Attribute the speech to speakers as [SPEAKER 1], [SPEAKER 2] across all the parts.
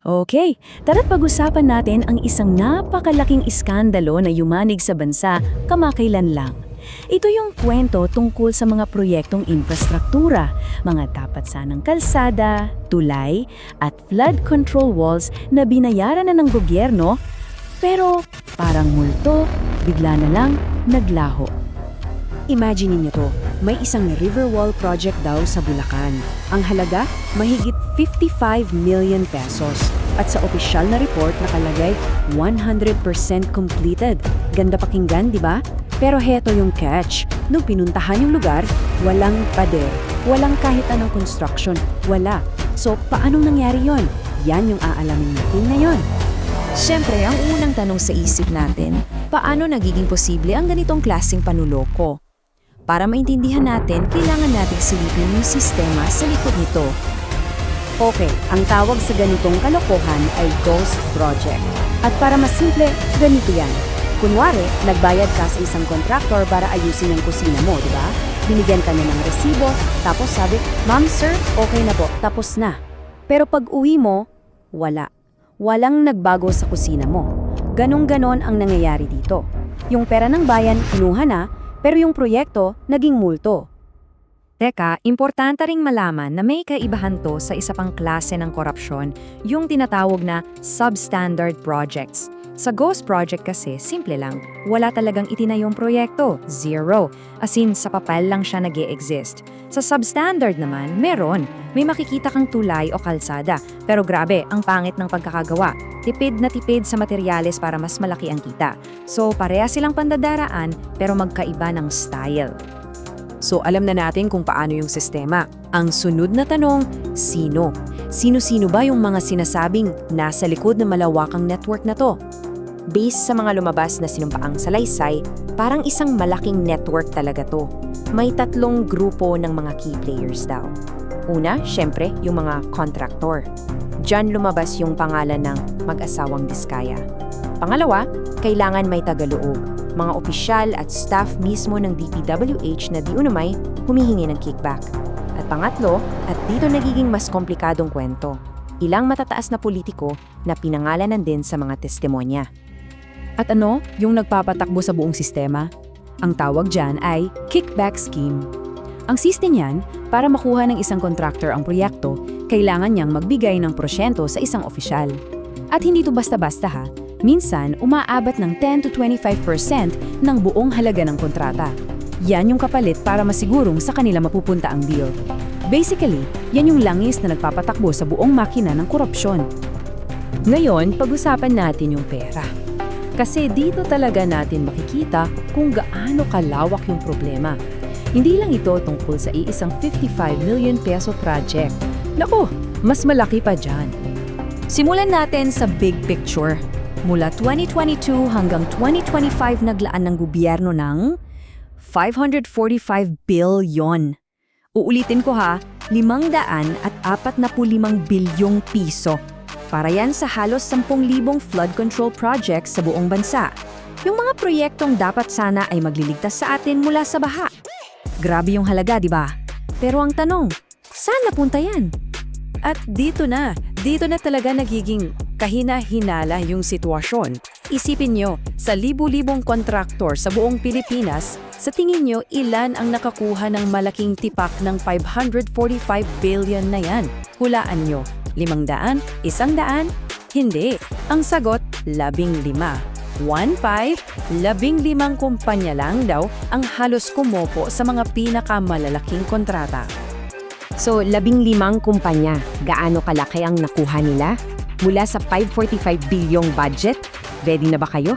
[SPEAKER 1] Okay, tara't pag-usapan natin ang isang napakalaking iskandalo na yumanig sa bansa kamakailan lang. Ito yung kwento tungkol sa mga proyektong infrastruktura, mga dapat sanang kalsada, tulay, at flood control walls na binayaran na ng gobyerno, pero parang multo, bigla na lang naglaho.
[SPEAKER 2] Imagine niyo to, may isang river wall project daw sa Bulacan. Ang halaga, mahigit 55 million pesos. At sa opisyal na report nakalagay, 100% completed. Ganda pakinggan, di ba? Pero heto yung catch. Nung pinuntahan yung lugar, walang pader. Walang kahit anong construction. Wala. So, paanong nangyari yon? Yan yung aalamin natin ngayon.
[SPEAKER 3] Siyempre, ang unang tanong sa isip natin, paano nagiging posible ang ganitong klaseng panuloko? Para maintindihan natin, kailangan nating silipin yung sistema sa likod nito.
[SPEAKER 2] Okay, ang tawag sa ganitong kalokohan ay ghost project. At para mas simple, ganito yan. Kunwari, nagbayad ka sa isang contractor para ayusin ang kusina mo, di ba? Binigyan ka niya ng resibo, tapos sabi, Ma'am, sir, okay na po, tapos na. Pero pag uwi mo, wala. Walang nagbago sa kusina mo. Ganon-ganon ang nangyayari dito. Yung pera ng bayan, kinuha na, pero yung proyekto, naging multo.
[SPEAKER 3] Teka, importante ring malaman na may kaibahan to sa isa pang klase ng korupsyon, yung tinatawag na substandard projects. Sa Ghost Project kasi, simple lang. Wala talagang itinayong proyekto. Zero. As in, sa papel lang siya nag exist Sa substandard naman, meron. May makikita kang tulay o kalsada. Pero grabe, ang pangit ng pagkakagawa. Tipid na tipid sa materyales para mas malaki ang kita. So, pareha silang pandadaraan, pero magkaiba ng style. So alam na natin kung paano yung sistema. Ang sunod na tanong, sino? Sino-sino ba yung mga sinasabing nasa likod ng malawakang network na to? Based sa mga lumabas na sinumpaang salaysay, parang isang malaking network talaga to. May tatlong grupo ng mga key players daw. Una, syempre, yung mga contractor. Diyan lumabas yung pangalan ng mag-asawang Diskaya. Pangalawa, kailangan may tagaloob mga opisyal at staff mismo ng DPWH na di umay humihingi ng kickback. At pangatlo, at dito nagiging mas komplikadong kwento, ilang matataas na politiko na pinangalanan din sa mga testimonya.
[SPEAKER 2] At ano yung nagpapatakbo sa buong sistema? Ang tawag dyan ay kickback scheme. Ang system niyan, para makuha ng isang contractor ang proyekto, kailangan niyang magbigay ng prosyento sa isang opisyal. At hindi to basta-basta ha, minsan umaabot ng 10 to 25% ng buong halaga ng kontrata. Yan yung kapalit para masigurong sa kanila mapupunta ang deal. Basically, yan yung langis na nagpapatakbo sa buong makina ng korupsyon.
[SPEAKER 1] Ngayon, pag-usapan natin yung pera. Kasi dito talaga natin makikita kung gaano kalawak yung problema. Hindi lang ito tungkol sa iisang 55 million peso project. Naku, mas malaki pa dyan. Simulan natin sa big picture. Mula 2022 hanggang 2025 naglaan ng gobyerno ng 545 billion. Uulitin ko ha, 500 at 45 bilyong piso. Para yan sa halos 10,000 flood control projects sa buong bansa. Yung mga proyektong dapat sana ay magliligtas sa atin mula sa baha. Grabe yung halaga, di ba? Pero ang tanong, saan napunta yan?
[SPEAKER 2] At dito na, dito na talaga nagiging kahina-hinala yung sitwasyon. Isipin nyo, sa libu-libong kontraktor sa buong Pilipinas, sa tingin nyo ilan ang nakakuha ng malaking tipak ng 545 billion na yan? Hulaan nyo, limang daan, isang daan? Hindi. Ang sagot, labing lima. 1-5, labing limang kumpanya lang daw ang halos kumopo sa mga pinakamalalaking kontrata.
[SPEAKER 4] So, labing limang kumpanya, gaano kalaki ang nakuha nila? Mula sa 545 bilyong budget, ready na ba kayo?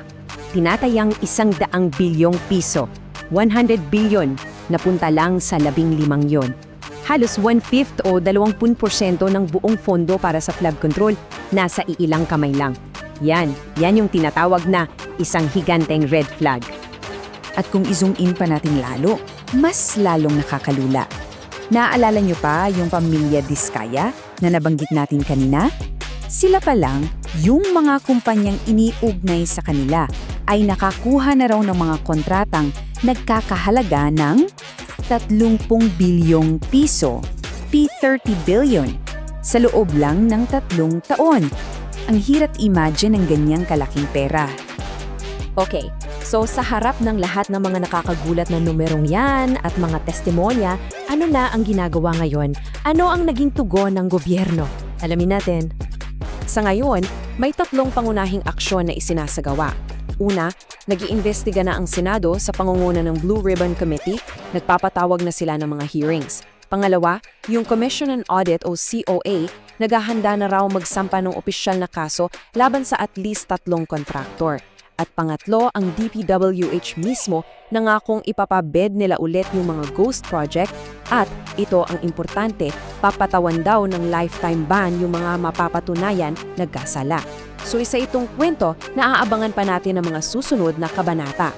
[SPEAKER 4] Tinatayang isang daang bilyong piso, 100 billion, napunta lang sa labing limang yon. Halos one-fifth o 20% ng buong pondo para sa flood control, nasa iilang kamay lang. Yan, yan yung tinatawag na isang higanteng red flag.
[SPEAKER 3] At kung i-zoom in pa natin lalo, mas lalong nakakalula. Naaalala nyo pa yung pamilya Diskaya na nabanggit natin kanina? Sila pa lang, yung mga kumpanyang iniugnay sa kanila ay nakakuha na raw ng mga kontratang nagkakahalaga ng 30 bilyong piso, P30 billion, sa loob lang ng tatlong taon.
[SPEAKER 2] Ang hirap imagine ng ganyang kalaking pera.
[SPEAKER 1] Okay, so sa harap ng lahat ng mga nakakagulat na numerong yan at mga testimonya, ano na ang ginagawa ngayon? Ano ang naging tugon ng gobyerno? Alamin natin. Sa ngayon, may tatlong pangunahing aksyon na isinasagawa. Una, nag iimbestiga na ang Senado sa pangunguna ng Blue Ribbon Committee, nagpapatawag na sila ng mga hearings. Pangalawa, yung Commission on Audit o COA, naghahanda na raw magsampa ng opisyal na kaso laban sa at least tatlong kontraktor. At pangatlo, ang DPWH mismo nangakong ipapabed nila ulit yung mga ghost project at ito ang importante, papatawan daw ng lifetime ban yung mga mapapatunayan nagkasala. So isa itong kwento na aabangan pa natin ng mga susunod na kabanata.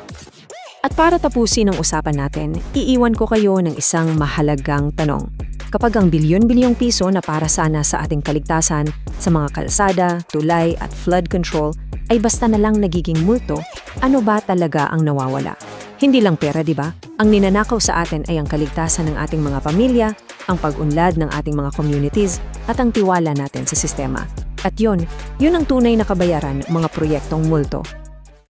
[SPEAKER 3] At para tapusin ang usapan natin, iiwan ko kayo ng isang mahalagang tanong. Kapag ang bilyon-bilyong piso na para sana sa ating kaligtasan sa mga kalsada, tulay at flood control ay basta na lang nagiging multo, ano ba talaga ang nawawala? Hindi lang pera, di ba? Ang ninanakaw sa atin ay ang kaligtasan ng ating mga pamilya, ang pag-unlad ng ating mga communities, at ang tiwala natin sa sistema. At yun, yun ang tunay na kabayaran mga proyektong multo.